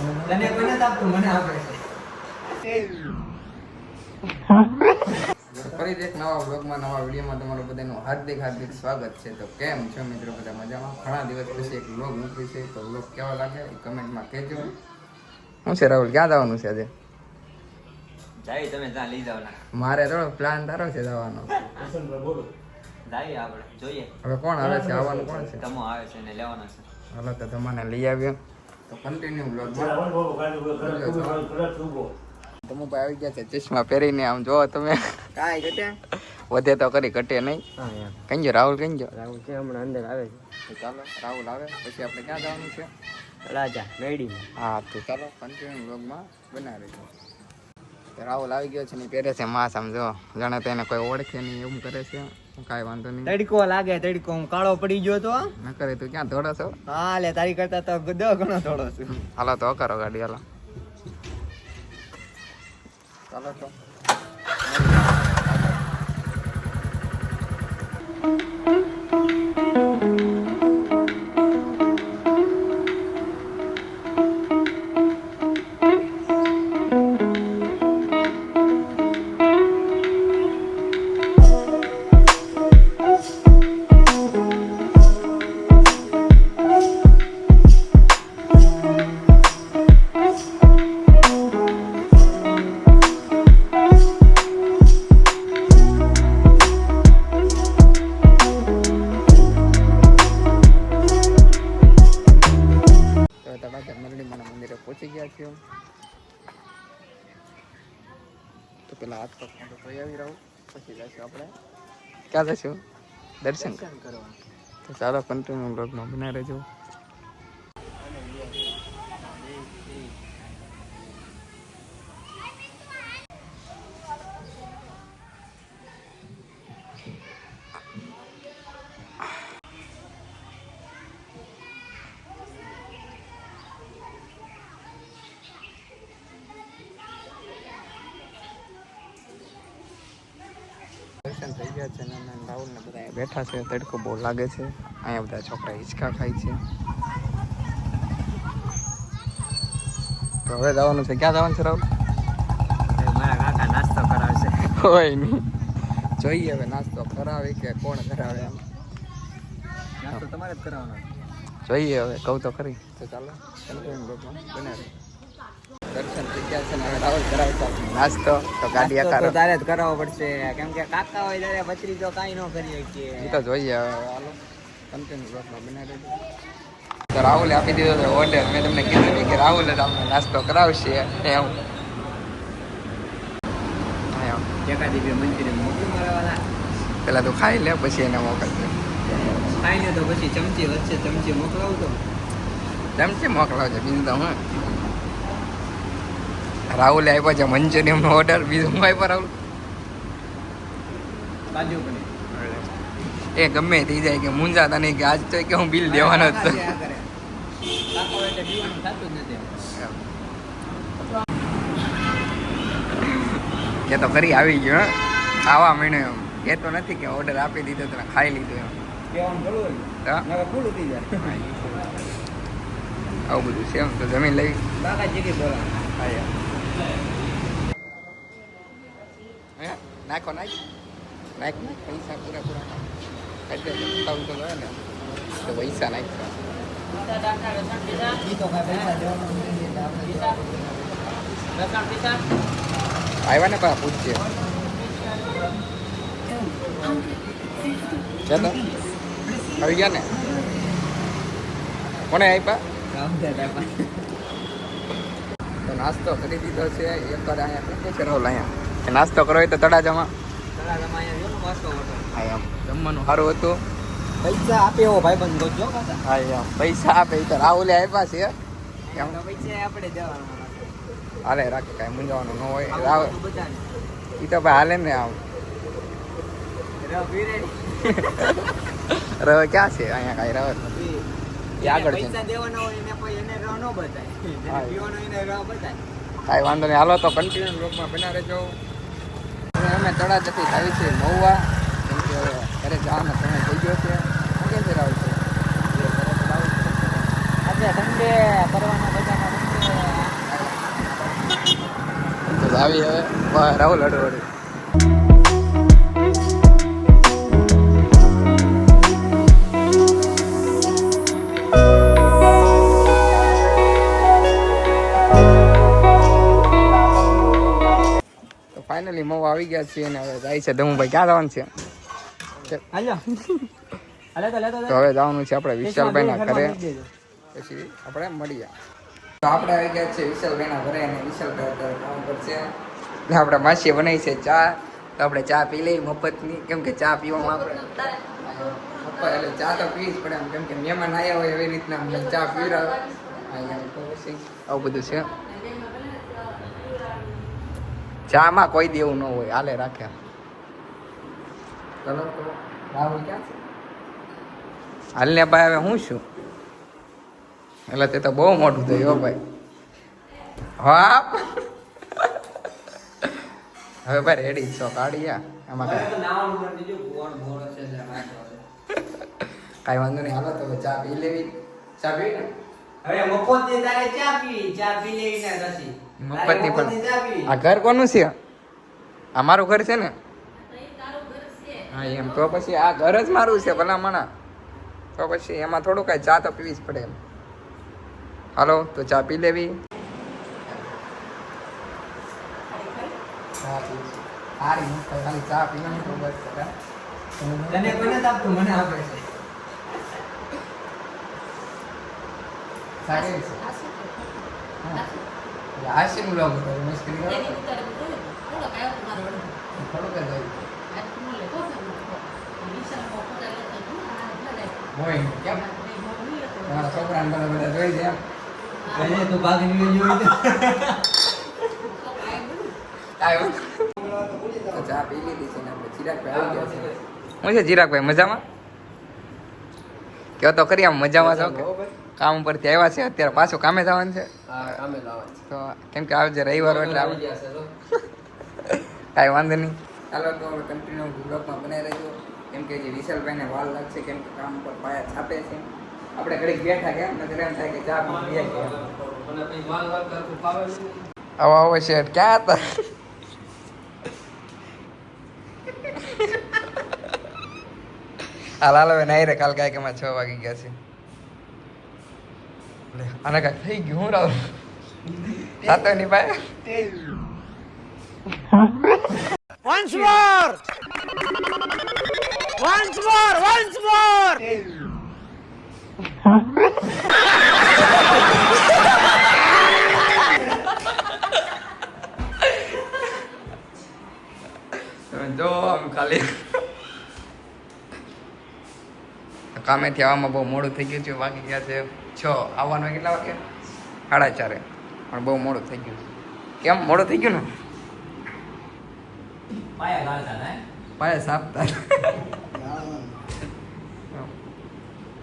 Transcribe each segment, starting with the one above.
તને કોને આપતું? મને આપે છે. ફરી એક નવા બ્લોગમાં નવા વિડીયોમાં તમારું બધાનું હાર્દિક હાર્દિક સ્વાગત છે. તો કેમ છો મિત્રો? બધા મજામાં? ઘણા દિવસ પછી એક બ્લોગ મૂકી છે. તો બ્લોગ કેવા લાગે એ કમેન્ટમાં કહેજો. શું છે રાહુલ? ક્યાં જવાનું છે આજે? જાય તમે ત્યાં લઈ જાવ મારે થોડો પ્લાન તારો છે જવાનો. જાય આપણે જોઈએ. હવે કોણ આવે છે? આવવાનું કોણ છે? તમો આવે છે ને લેવાનો છે. હાલો તો તમને લઈ આવ્યો. તો કન્ટિન્યુ બ્લોગમાં તમે ભાઈ આવી ગયા છે ચશ્મા પહેરીને આમ જોવો તમે. કાંઈ ઘટે? વધે તો કરી ઘટે નહીં. હા કઈ જો રાહુલ કઈ જો રાહુલ છે હમણાં અંદર આવે છે. ચાલો રાહુલ આવે. પછી આપણે ક્યાં જવાનું છે? રાજા મેડીમાં. હા તો ચાલો કન્ટિન્યુ વ્લોગમાં બનાવી તો રાહુલ આવી ગયો છે ને પહેરે છે માસ આમ જો. જાણે તો એને કોઈ ઓળખે નહીં એવું કરે છે. કાંઈ વાંધો નહીં. તડકો લાગે તડકો. હું કાળો પડી ગયો તો. ન કરે તું ક્યાં દોડો છો? હા લે તારી કરતા તો દો ઘણો થોડો છું. હાલો તો કરો ગાડી હાલો. ચાલો તો તો. હાથ પગ તો ધોઈ આવી રહું. પછી જશું આપણે. ક્યાં જશું દર્શન કરવા. તો ચાલો કન્ટિન્યુ બ્લોગમાં બના રહેજો દર્શન થઈ ગયા છે નાના રાહુલ ને બધા બેઠા છે તડકો બહુ લાગે છે. અહીંયા બધા છોકરા હિંચકા ખાય છે. તો હવે જવાનું છે ક્યાં જવાનું છે રાહુલ? મારા કાકા નાસ્તો કરાવશે. હોય નહીં. જોઈએ હવે નાસ્તો કરાવે કે કોણ કરાવે એમ. નાસ્તો તમારે જ કરાવવાનો. જોઈએ હવે કહું તો ખરી. તો ચાલો ચાલો બનાવી. દર્શન થઈ ગયા છે ને નાસ્તો તો ગાડી આકાર. તારે જ કરાવવો પડશે. કેમ કે કાકા હોય ત્યારે બચરી તો કાંઈ ન કરી શકીએ. એ તો જોઈએ હાલો. કન્ટિન્યુ બ્લોગમાં બનાવી તો રાહુલે આપી દીધો ઓર્ડર. મેં તમને કીધું કે રાહુલ જ આપણે નાસ્તો કરાવશે. પેલા તું ખાઈ લે પછી એને મોકલજે. ખાઈને તો પછી ચમચી વચ્ચે ચમચી મોકલાવું તો. ચમચે મોકલાવજે બીજું તો હું. રાહુલે આપ્યો છે મંચુરિયનનો ઓર્ડર બીજું હું આપ્યો રાહુલ? એ ગમે થઈ જાય કે મુંજા નહીં કે આજ તો કે હું બિલ દેવાનો જ એ તો કરી આવી ગયો હં. આવા મહિને એમ. એ તો નથી કે ઓર્ડર આપી દીધો તને ખાઈ લીધો એમ. આવું બધું છે એમ તો જમીન લઈ. કાકા જીગી બોલા હે? નાખો નાખ નાખ નાખ પૈસા પૂરા પૂરા એટલે બતાવું તો જોઈએ ને તો પૈસા નાખશો ઈ તો કાંઈ પૈસા દેવાના નથી એટલે આપણે આવ્યા ને પા પૂછશે ચાલો આવી ગયા ને કોને આપ્યા રામદેવ કાકા. તો નાસ્તો કરી દીધો છે. એક વાર અહીંયા કરો છે રોલ અહીંયા કે નાસ્તો કરો તો તળાજામાં? તળાજામાં અહીંયા જો ને વાસકો હા એમ. જમવાનું સારું હતું. પૈસા આપે એવો ભાઈ બંધ જો હા એમ. પૈસા આપે તો રાહુલે આપ્યા છે. પૈસા આપણે જવાનું હાલે રાખે કાંઈ મૂંઝવાનું ન હોય. રાહુલ. એ તો ભાઈ હાલે ને આમ. રવ ક્યાં છે? અહીંયા કાંઈ રવે. એ આગળ છે. કાંઈ વાંધો નહીં. હાલો તો કન્ટિન્યુ બ્લોગમાં બના રહેજો. હવે અમે તળાજતી થાય છે મહુવા. કેમ કે હવે ઘરે જવાનો સમય થઈ ગયો છે. ઓકે છે રાહુલ છે? આજે ઠંડે કરવાના બધાના આવી હવે. રાહુલ અડવાડી આવી ગયા છીએ અને હવે જાય છે ધમુભાઈ ક્યાં જવાનું છે? તો હવે જવાનું છે આપણે વિશાલભાઈ ના ઘરે. પછી આપણે મળીએ. તો આપણે આવી ગયા છે વિશાલભાઈ ના ઘરે અને વિશાલભાઈ અત્યારે કામ કરશે આપણે માસીએ બનાવી છે ચા. તો આપણે ચા પી લઈ મફતની. કેમ કે ચા પીવામાં આપણે એટલે ચા તો પીવી જ પડે એમ કેમ કે મહેમાન આવ્યા હોય એવી રીતના ચા પીવડાવે આવું બધું છે. ચામાં કોઈ દેવું ન હોય હાલે રાખે. હાલ હાલને ભાઈ હવે હું છું? એટલે તે તો બહુ મોટું થયું હો ભાઈ. હા હવે ભાઈ રેડી છો? કાઢીયા એમાં કાંઈ કાંઈ વાંધો નહીં. હાલો તો ચા પી લેવી. ચા પી ને? હવે મફતની તારે ચા પી. ચા પી લેવી ને રસી મફતની પણ. આ ઘર કોનું છે? આ મારું ઘર છે ને? હા એમ. તો પછી આ ઘર જ મારું છે ભલા મણા તો પછી એમાં થોડું કાંઈ ચા તો પીવી જ પડે એમ. હાલો તો ચા પી લેવી. ચા સારી ચા પીવાની તો બસ તને કોઈને આપતું મને આપે છે. સારી છે. હા. એટલે હાસ્યનું લોગ કરો. છો. થોડુંક જ હોય. હોય કેમ? તમારા છોકરાને બધા બધા જોઈ છે કહીએ તું ભાગ નીકળી જોઈ આવ્યો? તો ચા પી લીધી છે ને આપણે. ચિરાગભાઈ આવી ગયા છે. હું છે ચિરાગભાઈ? મજામાં? કયો તો કરી આમ મજામાં છો? કે કામ ઉપરથી આવ્યા છે અત્યારે પાછું કામે જવાનું છે. તો કેમ કે આવજે રવિવાર હોય એટલે આવું કાંઈ વાંધો નહીં. ચાલો તો હવે કન્ટિન્યુ બ્લોગમાં બનાવી રહેજો. કેમ કે જે વિશાલભાઈને વાલ લાગશે કેમ કે કામ ઉપર પાયા છાપે છે. આપણે ઘડીક બેઠા કે નજર એમ થાય કે ચા પણ કે આવો આવો છે ક્યાં હતા? હાલ હાલ હવે નહીં રે કાલ કાંઈક એમાં છ વાગી ગયા છે. આને કાંઈક થઈ ગયું હું રાવ સાતો ની ભાઈ Once more! Once more! Once more! તમે જો આમ ખાલી કામેથી આવવામાં બહુ મોડું થઈ ગયું છે વાગી ગયા છે છ. આવવાનું કેટલા વાગે સાડા ચારે. પણ બહુ મોડું થઈ ગયું કેમ? મોડું થઈ ગયું ને? પાયા સાપતા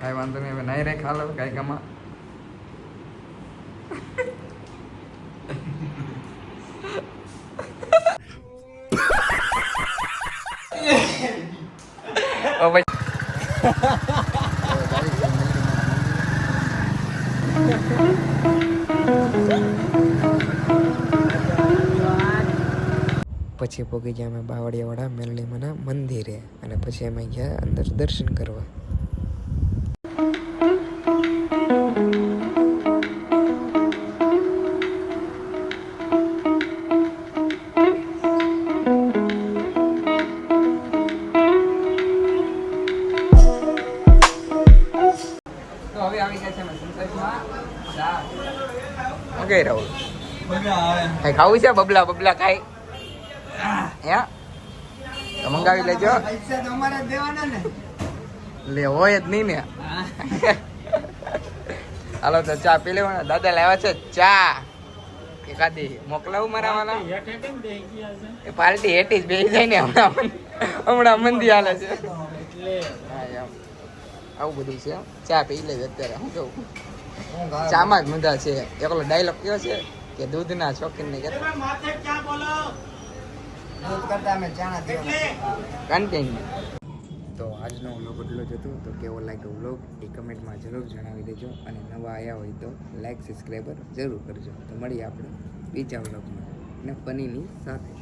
કાંઈ વાંધો નહીં હવે નહીં રે ખાલો કાંઈ કામાં ઓ ભાઈ. પછી પહોંચી ગયા અમે બાવળિયાવાળા મેલડીમાના મંદિરે અને પછી અમે ગયા અંદર દર્શન કરવા. હવે આવી ગયા છે અમે મજા આવે. કઈ ખાવું છે? બબલા બબલા ખાઈ. હે? તો મંગાવી લેજો. લે હોય જ નહીં ને. હાલો તો ચા પી લેવાના. દાદા લાવ્યા છે ચા. એકાદી મોકલાવું મારા વાલા એ પાર્ટી હેઠી જ બેસી જાય ને હમણાં. હમણાં મંદી હાલે છે. આવું બધું છે. ચા પી લેવી અત્યારે. હું કહું? ચામાં જ મજા છે. એકલો ડાયલોગ કયો છે કે દૂધના શોખીન ને કહેતા દૂધ કરતા અમે તો આજનો વ્લોગ એટલો જ હતો. તો કેવો લાગ્યો વ્લોગ એ કમેન્ટમાં જરૂર જણાવી દેજો અને નવા આવ્યા હોય તો લાઈક સબસ્ક્રાઈબર જરૂર કરજો. તો મળીએ આપણે બીજા વ્લોગમાં અને ફનીની સાથે.